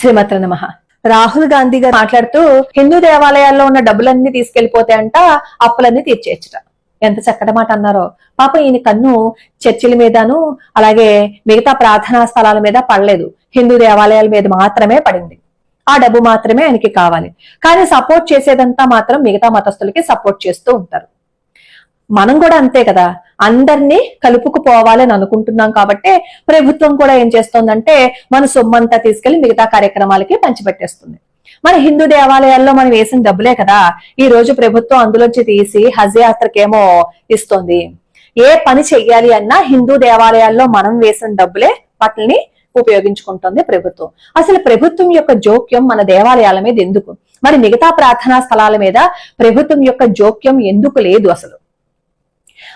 శ్రీమతి నమ. రాహుల్ గాంధీ గారు మాట్లాడుతూ హిందూ దేవాలయాల్లో ఉన్న డబ్బులన్నీ తీసుకెళ్ళిపోతాయంట అప్పులన్నీ తీర్చేయచ్చట. ఎంత చక్కటి మాట అన్నారో. పాప ఈయన కన్ను చర్చిల మీదను అలాగే మిగతా ప్రార్థనా స్థలాల మీద పడలేదు. హిందూ దేవాలయాల మీద మాత్రమే పడింది. ఆ డబ్బు మాత్రమే ఆయనకి కావాలి. కానీ సపోర్ట్ చేసేదంతా మాత్రం మిగతా మతస్థులకి సపోర్ట్ చేస్తూ ఉంటారు. మనం కూడా అంతే కదా. అందరినీ కలుపుకుపోవాలని అనుకుంటున్నాం కాబట్టి ప్రభుత్వం కూడా ఏం చేస్తోందంటే మన సొమ్మంతా తీసుకెళ్ళి మిగతా కార్యక్రమాలకి పంచిపెట్టేస్తుంది. మన హిందూ దేవాలయాల్లో మనం వేసిన డబ్బులే కదా. ఈ రోజు ప్రభుత్వం అందులోంచి తీసి హజ్ యాత్రకేమో ఇస్తుంది. ఏ పని చెయ్యాలి అన్నా హిందూ దేవాలయాల్లో మనం వేసిన డబ్బులే వాటిని ఉపయోగించుకుంటుంది ప్రభుత్వం. అసలు ప్రభుత్వం యొక్క జోక్యం మన దేవాలయాల మీద ఎందుకు? మరి మిగతా ప్రార్థనా స్థలాల మీద ప్రభుత్వం యొక్క జోక్యం ఎందుకు లేదు అసలు?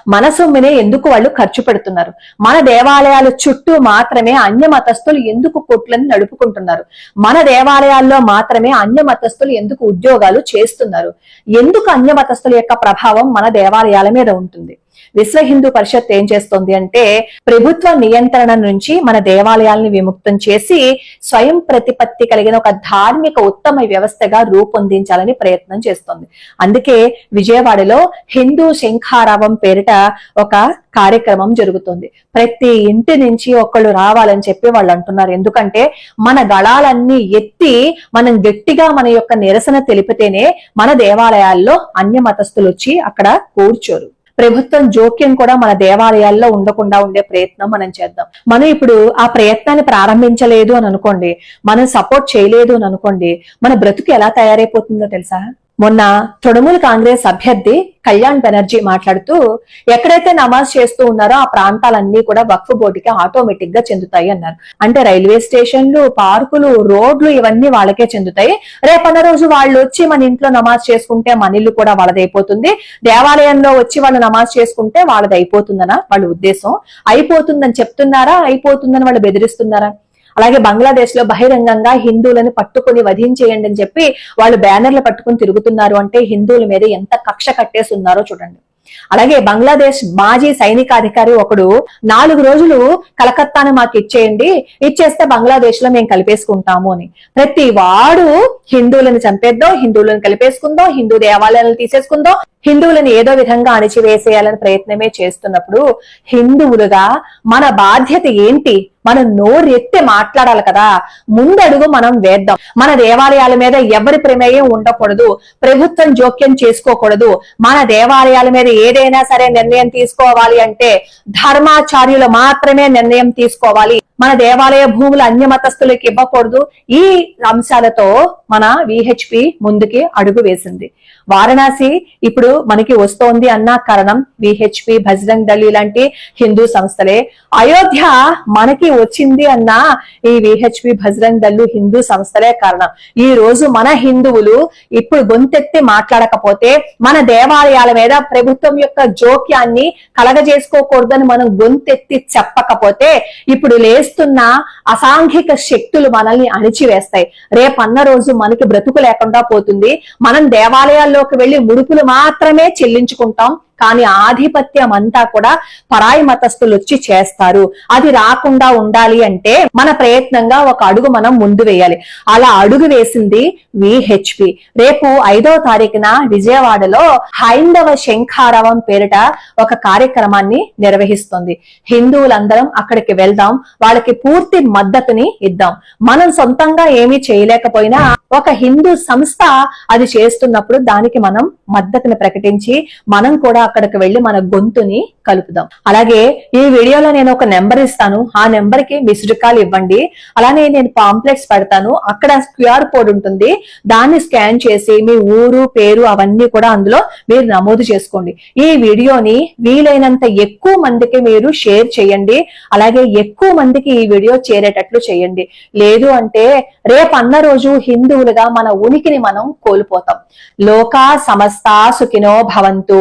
మన సొమ్మునే ఎందుకు వాళ్ళు ఖర్చు పెడుతున్నారు? మన దేవాలయాల చుట్టూ మాత్రమే అన్య మతస్థులు ఎందుకు కొట్లను నడుపుకుంటున్నారు? మన దేవాలయాల్లో మాత్రమే అన్య మతస్థులు ఎందుకు ఉద్యోగాలు చేస్తున్నారు? ఎందుకు అన్య మతస్థుల యొక్క ప్రభావం మన దేవాలయాల మీద ఉంటుంది? విశ్వ హిందూ పరిషత్ ఏం చేస్తోంది అంటే ప్రభుత్వ నియంత్రణ నుంచి మన దేవాలయాల్ని విముక్తం చేసి స్వయం ప్రతిపత్తి కలిగిన ఒక ధార్మిక ఉత్తమ వ్యవస్థగా రూపొందించాలని ప్రయత్నం చేస్తోంది. అందుకే విజయవాడలో హిందూ శంఖారావం పేరిట ఒక కార్యక్రమం జరుగుతుంది. ప్రతి ఇంటి నుంచి ఒకళ్ళు రావాలని చెప్పి వాళ్ళు అంటున్నారు. ఎందుకంటే మన గళాలన్నీ ఎత్తి మనం గట్టిగా మన యొక్క నిరసన తెలిపితేనే మన దేవాలయాల్లో అన్య మతస్థులు వచ్చి అక్కడ కూర్చోరు. ప్రభుత్వం జోక్యం కూడా మన దేవాలయాల్లో ఉండకుండా ఉండే ప్రయత్నం మనం చేద్దాం. మనం ఇప్పుడు ఆ ప్రయత్నాన్ని ప్రారంభించలేదు అని అనుకోండి మనం సపోర్ట్ చేయలేదు అని అనుకోండి మన బ్రతుకు ఎలా తయారైపోతుందో తెలుసా? మొన్న తృణమూల్ కాంగ్రెస్ అభ్యర్థి కళ్యాణ్ బెనర్జీ మాట్లాడుతూ ఎక్కడైతే నమాజ్ చేస్తూ ఉన్నారో ఆ ప్రాంతాలన్నీ కూడా వక్ఫ్ బోర్డుకి ఆటోమేటిక్గా చెందుతాయి అన్నారు. అంటే రైల్వే స్టేషన్లు పార్కులు రోడ్లు ఇవన్నీ వాళ్ళకే చెందుతాయి. రేపన్న రోజు వాళ్ళు వచ్చి మన ఇంట్లో నమాజ్ చేసుకుంటే మన ఇల్లు కూడా వాళ్ళదైపోతుంది. దేవాలయంలో వచ్చి వాళ్ళు నమాజ్ చేసుకుంటే వాళ్ళది అయిపోతుందనా వాళ్ళ ఉద్దేశం. అయిపోతుందని చెప్తున్నారా? అయిపోతుందని వాళ్ళు బెదిరిస్తున్నారా? అలాగే బంగ్లాదేశ్లో బహిరంగంగా హిందువులను పట్టుకుని వధించేయండి అని చెప్పి వాళ్ళు బ్యానర్లు పట్టుకుని తిరుగుతున్నారు అంటే హిందువుల మీద ఎంత కక్ష కట్టేసి ఉన్నారో చూడండి. అలాగే బంగ్లాదేశ్ మాజీ సైనికాధికారి ఒకడు నాలుగు రోజులు కలకత్తాను మాకు ఇచ్చేయండి ఇచ్చేస్తే బంగ్లాదేశ్లో మేము కలిపేసుకుంటాము అని. ప్రతి వాడు హిందువులను చంపేద్దాం హిందువులను కలిపేసుకుందాం హిందూ దేవాలయాలను తీసేసుకుందాం హిందువులను ఏదో విధంగా అణిచివేసేయాలని ప్రయత్నమే చేస్తున్నప్పుడు హిందువులుగా మన బాధ్యత ఏంటి? మనం నోరెత్తి మాట్లాడాలి కదా. ముందడుగు మనం వేద్దాం. మన దేవాలయాల మీద ఎవరి ప్రమేయం ఉండకూడదు. ప్రభుత్వం జోక్యం చేసుకోకూడదు. మన దేవాలయాల మీద ఏదైనా సరే నిర్ణయం తీసుకోవాలి అంటే ధర్మాచార్యులు మాత్రమే నిర్ణయం తీసుకోవాలి. మన దేవాలయ భూములు అన్య మతస్థులకు ఇవ్వకూడదు. ఈ అంశాలతో మన విహెచ్పి ముందుకి అడుగు వేసింది. వారణాసి ఇప్పుడు మనకి వస్తోంది అన్న కారణం విహెచ్పి బజరంగ్ దళి లాంటి హిందూ సంస్థలే. అయోధ్య మనకి వచ్చింది అన్న ఈ విహెచ్పి బజరంగ్ దళ్ళు హిందూ సంస్థలే కారణం. ఈ రోజు మన హిందువులు ఇప్పుడు గొంతెత్తి మాట్లాడకపోతే మన దేవాలయాల మీద ప్రభుత్వం యొక్క జోక్యాన్ని కలగజేసుకోకూడదని మనం గొంతెత్తి చెప్పకపోతే ఇప్పుడు చేస్తున్న అసాంఘిక శక్తులు మనల్ని అణిచివేస్తాయి. రేపన్న రోజు మనకి బ్రతుకు లేకుండా పోతుంది. మనం దేవాలయాల్లోకి వెళ్ళి ముడుపులు మాత్రమే చెల్లించుకుంటాం. కానీ ఆధిపత్యం అంతా కూడా పరాయి మతస్థులు వచ్చి చేస్తారు. అది రాకుండా ఉండాలి అంటే మన ప్రయత్నంగా ఒక అడుగు మనం ముందు వేయాలి. అలా అడుగు వేసింది విహెచ్పి రేపు ఐదో తారీఖున విజయవాడలో హైందవ శంఖారావం పేరిట ఒక కార్యక్రమాన్ని నిర్వహిస్తుంది. హిందువులందరం అక్కడికి వెళ్దాం. వాళ్ళకి పూర్తి మద్దతుని ఇద్దాం. మనం సొంతంగా ఏమీ చేయలేకపోయినా ఒక హిందూ సంస్థ అది చేస్తున్నప్పుడు దానికి మనం మద్దతుని ప్రకటించి మనం కూడా అక్కడికి వెళ్ళి మన గొంతుని కలుపుదాం. అలాగే ఈ వీడియోలో నేను ఒక నెంబర్ ఇస్తాను. ఆ నెంబర్కి మిస్డ్ కాల్ ఇవ్వండి. అలానే నేను పాంప్లెట్స్ పెడతాను. అక్కడ క్యూఆర్ కోడ్ ఉంటుంది. దాన్ని స్కాన్ చేసి మీ ఊరు పేరు అవన్నీ కూడా అందులో మీరు నమోదు చేసుకోండి. ఈ వీడియోని వీలైనంత ఎక్కువ మందికి మీరు షేర్ చేయండి. అలాగే ఎక్కువ మందికి ఈ వీడియో చేరేటట్లు చేయండి. లేదు అంటే రేపు అన్న రోజు హిందువులుగా మన ఉనికిని మనం కోల్పోతాం. లోకా సమస్త సుఖినో భవంతు.